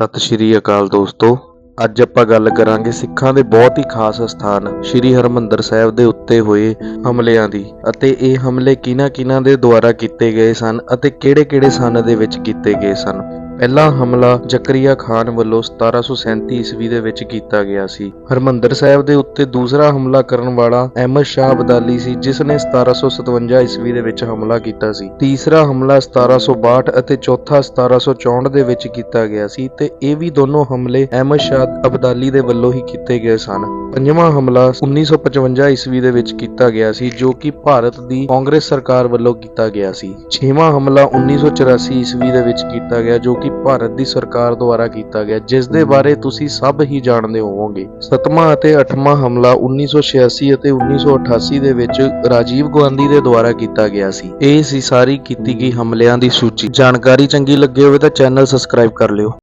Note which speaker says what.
Speaker 1: ਸਤਿ ਸ਼੍ਰੀ ਅਕਾਲ ਦੋਸਤੋ। ਅੱਜ ਆਪਾਂ ਗੱਲ ਕਰਾਂਗੇ ਸਿੱਖਾਂ ਦੇ ਬਹੁਤ ਹੀ ਖਾਸ ਸਥਾਨ ਸ਼੍ਰੀ ਹਰਮੰਦਰ ਸਾਹਿਬ ਦੇ ਉੱਤੇ ਹੋਏ ਹਮਲਿਆਂ ਦੀ ਅਤੇ ਇਹ ਹਮਲੇ ਕਿਹਨਾਂ-ਕਿਹਨਾਂ ਦੇ ਦੁਆਰਾ ਕੀਤੇ ਗਏ ਸਨ ਅਤੇ ਕਿਹੜੇ-ਕਿਹੜੇ ਸਨ ਦੇ ਵਿੱਚ ਕੀਤੇ ਗਏ ਸਨ। ਪਹਿਲਾ ਹਮਲਾ ਜ਼ਕਰੀਆ ਖਾਨ ਵੱਲੋਂ 1737 ਈਸਵੀ ਦੇ ਵਿੱਚ ਕੀਤਾ ਗਿਆ ਸੀ। ਹਰਮੰਦਰ ਸਾਹਿਬ ਦੇ ਉੱਤੇ ਦੂਸਰਾ ਹਮਲਾ ਕਰਨ ਵਾਲਾ ਅਹਿਮਦ ਸ਼ਾਹ ਅਬਦਾਲੀ ਸੀ, ਜਿਸ ਨੇ 1757 ਈਸਵੀ ਦੇ ਵਿੱਚ ਹਮਲਾ ਕੀਤਾ ਸੀ। ਤੀਸਰਾ ਹਮਲਾ 1762 ਅਤੇ ਚੌਥਾ 1764 ਦੇ ਵਿੱਚ ਕੀਤਾ ਗਿਆ ਸੀ ਤੇ ਇਹ ਵੀ ਦੋਨੋਂ ਹਮਲੇ ਅਹਿਮਦ ਸ਼ਾਹ ਅਬਦਾਲੀ ਦੇ ਵੱਲੋਂ ਹੀ ਕੀਤੇ ਗਏ ਸਨ। ਪੰਜਵਾਂ ਹਮਲਾ 1955 ਈਸਵੀ ਦੇ ਵਿੱਚ ਕੀਤਾ ਗਿਆ ਸੀ, ਜੋ ਕਿ ਭਾਰਤ ਦੀ ਕਾਂਗਰਸ ਸਰਕਾਰ ਵੱਲੋਂ ਕੀਤਾ ਗਿਆ ਸੀ। ਛੇਵਾਂ ਹਮਲਾ 1984 ਈਸਵੀ ਦੇ ਵਿੱਚ ਕੀਤਾ ਗਿਆ, ਜੋ ਕਿ ਭਾਰਤ ਦੀ ਸਰਕਾਰ ਦੁਆਰਾ ਕੀਤਾ ਗਿਆ ਜਿਸ ਦੇ ਬਾਰੇ ਤੁਸੀਂ ਸਭ ਹੀ ਜਾਣਦੇ ਹੋਵੋਗੇ। ਸੱਤਵਾਂ ਅਤੇ ਅੱਠਵਾਂ ਹਮਲਾ 1986 ਅਤੇ 1988 ਦੇ ਵਿੱਚ ਰਾਜੀਵ ਗਾਂਧੀ ਦੇ ਦੁਆਰਾ ਕੀਤਾ ਗਿਆ ਸੀ। ਇਹ ਸੀ ਸਾਰੀ ਕੀਤੀ ਗਈ ਹਮਲਿਆਂ ਦੀ ਸੂਚੀ। ਜਾਣਕਾਰੀ ਚੰਗੀ ਲੱਗੇ ਹੋਵੇ ਤਾਂ ਚੈਨਲ ਸਬਸਕ੍ਰਾਈਬ ਕਰ ਲਿਓ।